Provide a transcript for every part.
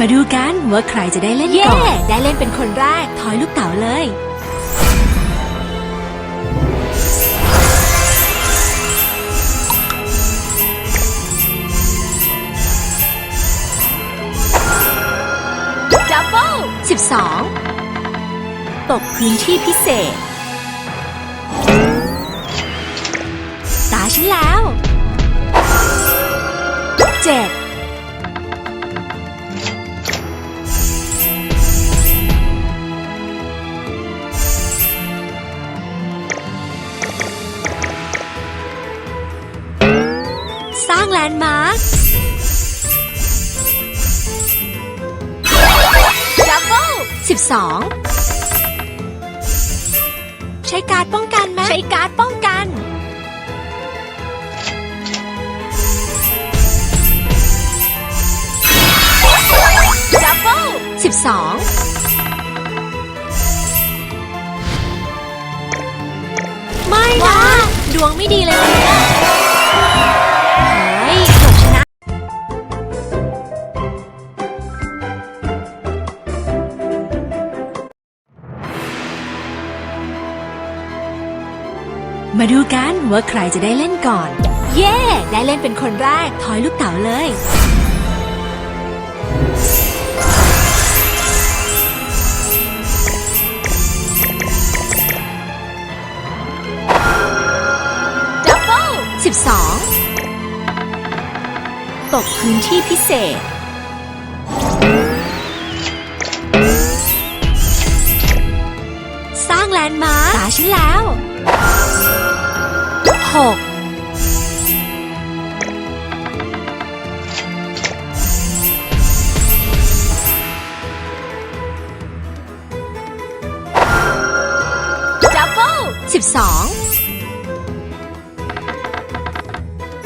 มาดูกันว่าใครจะได้เล่นเย้ก่อน ได้เล่นเป็นคนแรกถอยลูกเต๋าเลย ดับเบิล12 ตกพื้นที่พิเศษ ตาฉันแล้ว 7 12ใช้การดป้องกันไหมใช้การ์ดป้องกัน ดับเบิล12 ไม่นะ ดวงไม่ดีเลยวันเมาดูกันว่าใครจะได้เล่นก่อน เย้ ได้เล่นเป็นคนแรกถอยลูกเต๋าเลย ดับเบิล12 ตกพื้นที่พิเศษ สร้างแลนด์มาร์คตาฉันแล้ว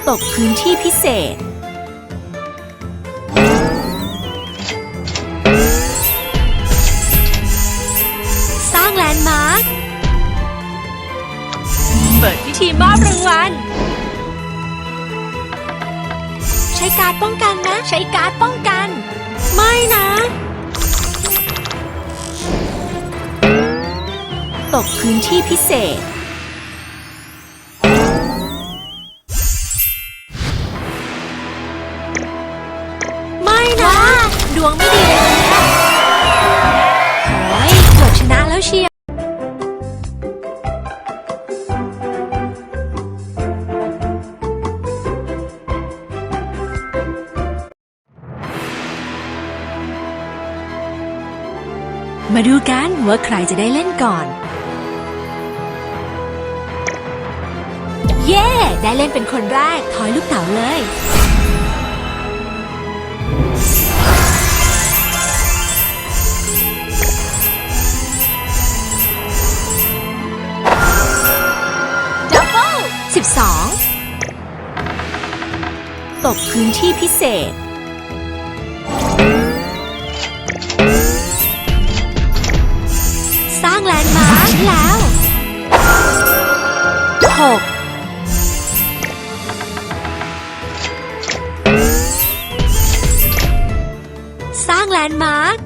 ตกพื้นที่พิเศษ สร้างแลนด์มาร์ค เปิดพิธีมอบรางวัล ใช้การดป้องกันนะ ใช้การ์ดป้องกัน ไม่นะ ตกพื้นที่พิเศษ ไม่นะ ดวงไม่ดีเลยนเนี้ยโอ้ยเกือบชนะแล้วเชียวมาดูกันว่าใครจะได้เล่นก่อน เย้ ได้เล่นเป็นคนแรก ถอยลูกเต๋าเลย พื้นที่พิเศษ สร้างแลนด์มาร์คแล้ว 6 สร้างแลนด์มาร์ค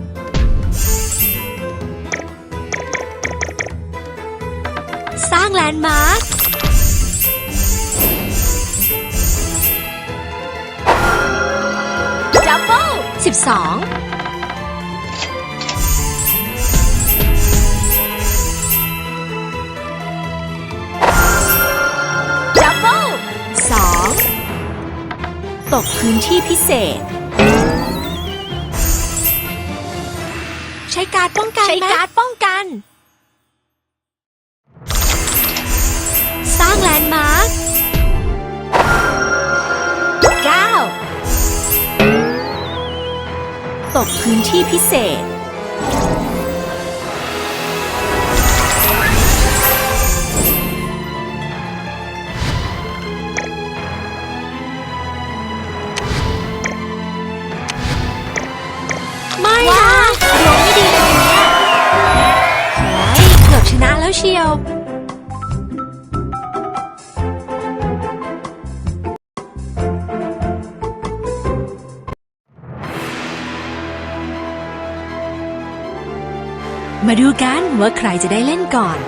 สร้างแลนด์มาร์ค 12ดับเบิล2ตกพื้นที่พิเศษ ใช้การป้องกันใช้การป้องกัน ตกพื้นที่พิเศษ ไม่นะดวงไม่ดีเลยวันเนี้ยโอ้ยเกือบชนะแล้วเชียว มาดูกันว่าใครจะได้เล่นก่อน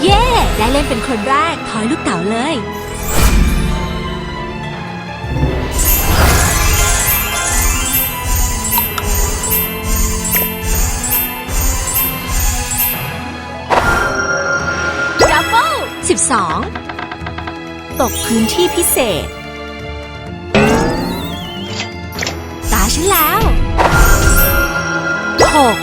เย้ได้เล่นเป็นคนแรกถอยลูกเต๋าเลย ดับเบิล12 ตกพื้นที่พิเศษ ฉันแล้วหก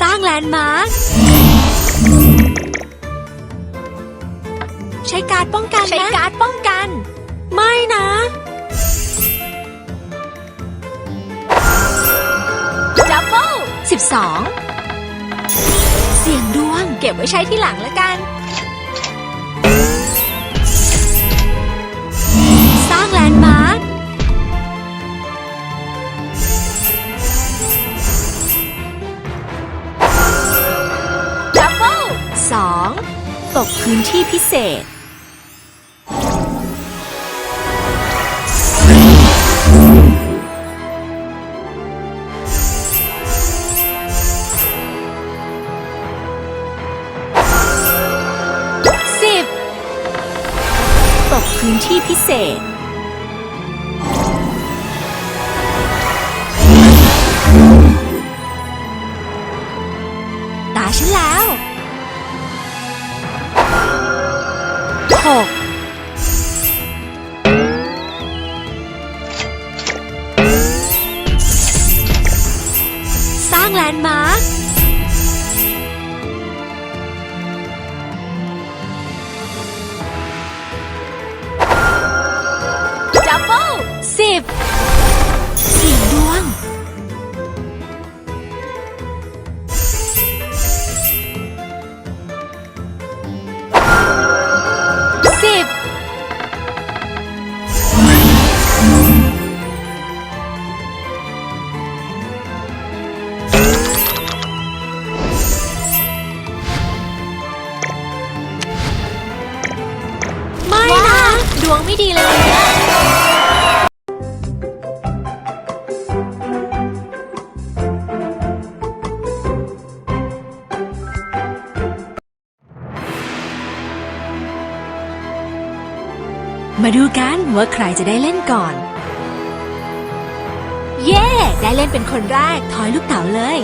สร้างแลนด์มาร์คใช้การดป้องกันใช้นะการ์ดป้องกัน ไม่นะ ดับเบิล12 เสียงดวง เก็บไว้ใช้ที่หลังแล้วกัน แลนด์มาร์คดับเบิล2ตกพื้นที่พิเศษ ฉันแล้วหกสร้างแลนด์มา มาดูกันว่าใครจะได้เล่นก่อน เย้ได้เล่นเป็นคนแรกถอยลูกเต๋าเลย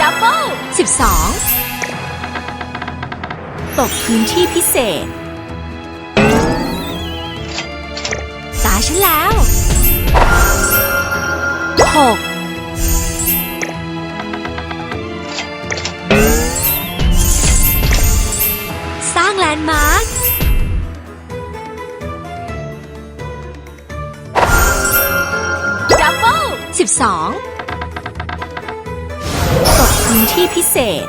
ดับเบิล12 ตกพื้นที่พิเศษ ตาฉันแล้ว 6สร้างแลนด์มาร์คดับเบิล12ตกพื้นที่พิเศษ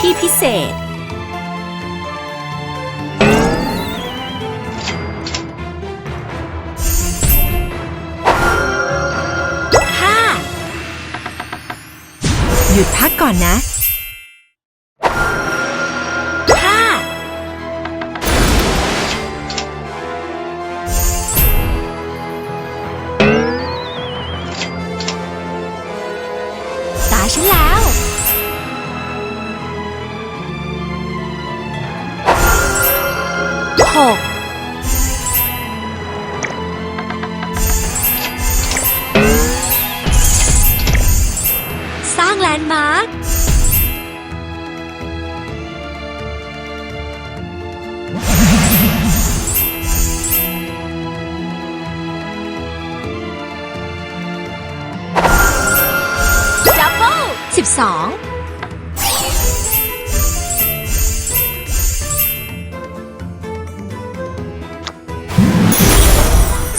ที่พิเศษ หยุดพักก่อนนะ มาร์คดับเบิลสิบสอง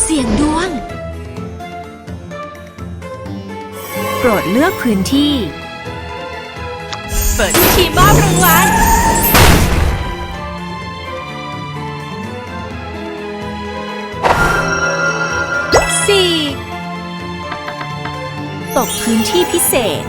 เสียงดวง โปรดเลือกพื้นที่เปิดพิธีมอบรางวัลสี่ตกพื้นที่พิเศษ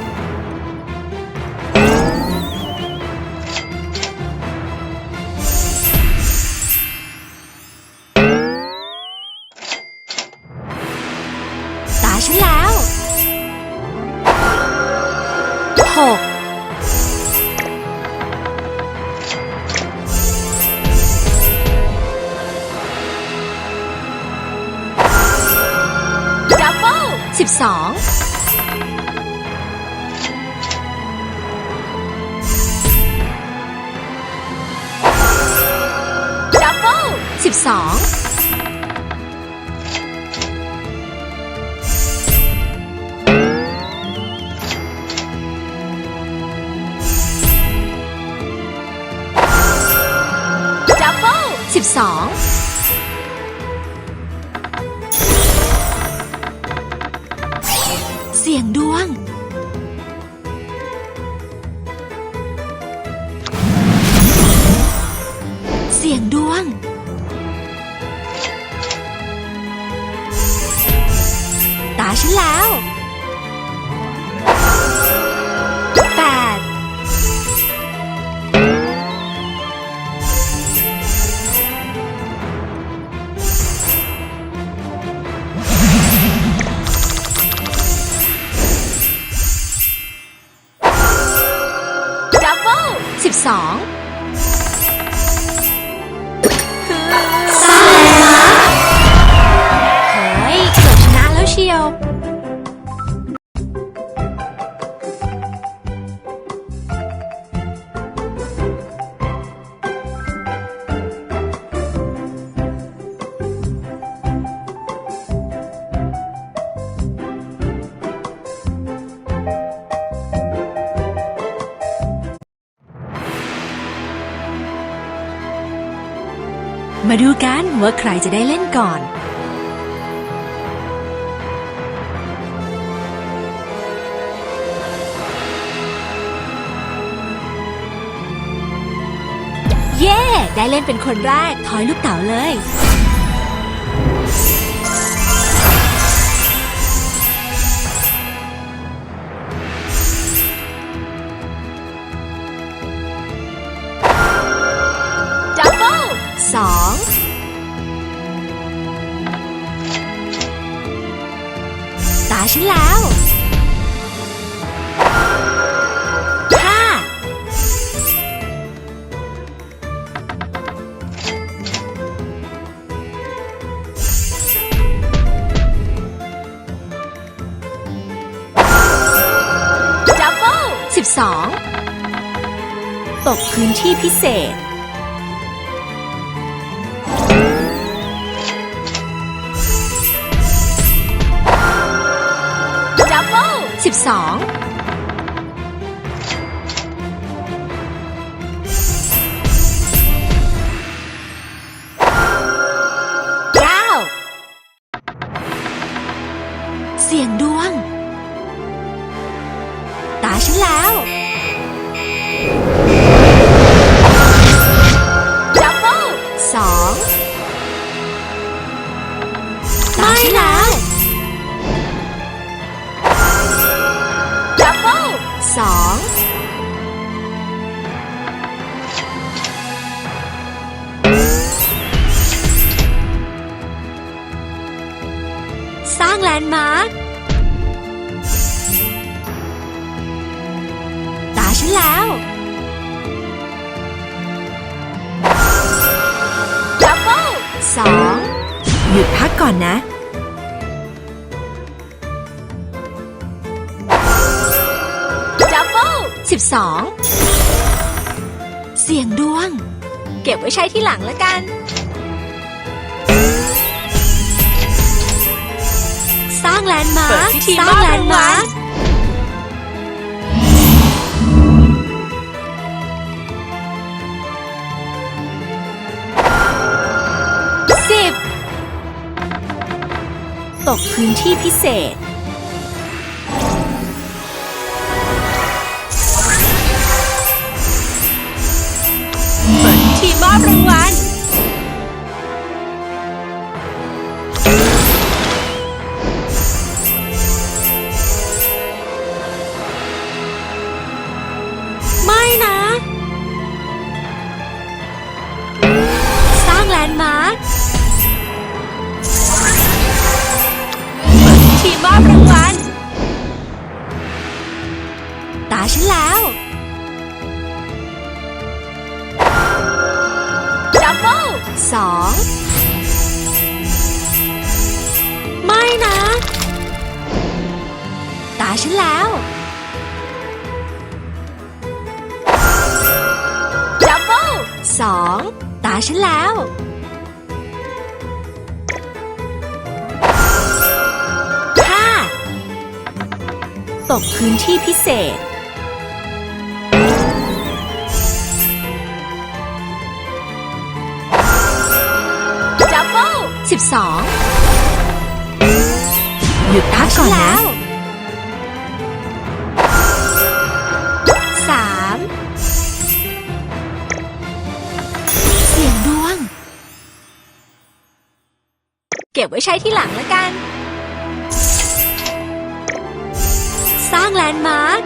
12 12 สียงดวง 12 มาดูกันว่าใครจะได้เล่นก่อน เย้ได้เล่นเป็นคนแรก ทอยลูกเต๋าเลย ฉันแล้วห้าดับเบิลสิบสองตกพื้นที่พิเศษ 12 นด์มาร์คตาฉันแล้ว ดับเบิลสองหยุดพักก่อนนะ ดับเบิลสิบสอง เสียงดวง เก็บไว้ใช้ที่หลังแล้วกัน สร้างแลนด์มาร์คสร้างแลนด์มาร์คสิบตกพื้นที่พิเศษ ดับเบิลสองตาฉันแล้วห้าตกพื้นที่พิเศษ ดับเบิลสิบสองหยุดพักก่อนนะแล้ว ก็บไว้ใช้ที่หลังแล้วกัน สร้างแลนด์มาร์ค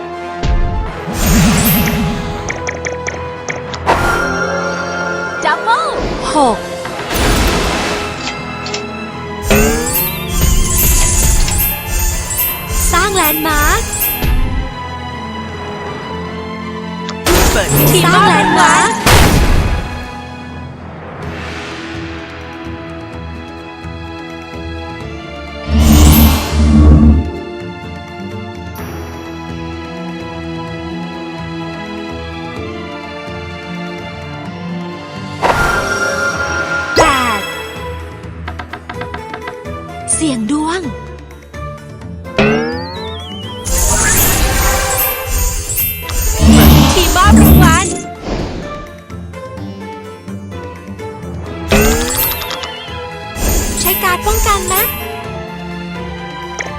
ดับเบิลหกสร้างแลนด์มาร์คเปิดพิธีสร้างแลนด์มาร์ค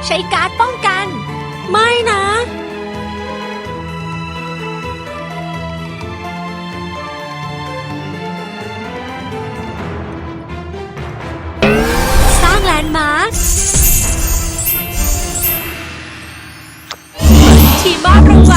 ใช้การ์ดป้องกัน ไม่นะ สร้างแลนด์มาร์คทีมอบรางวัล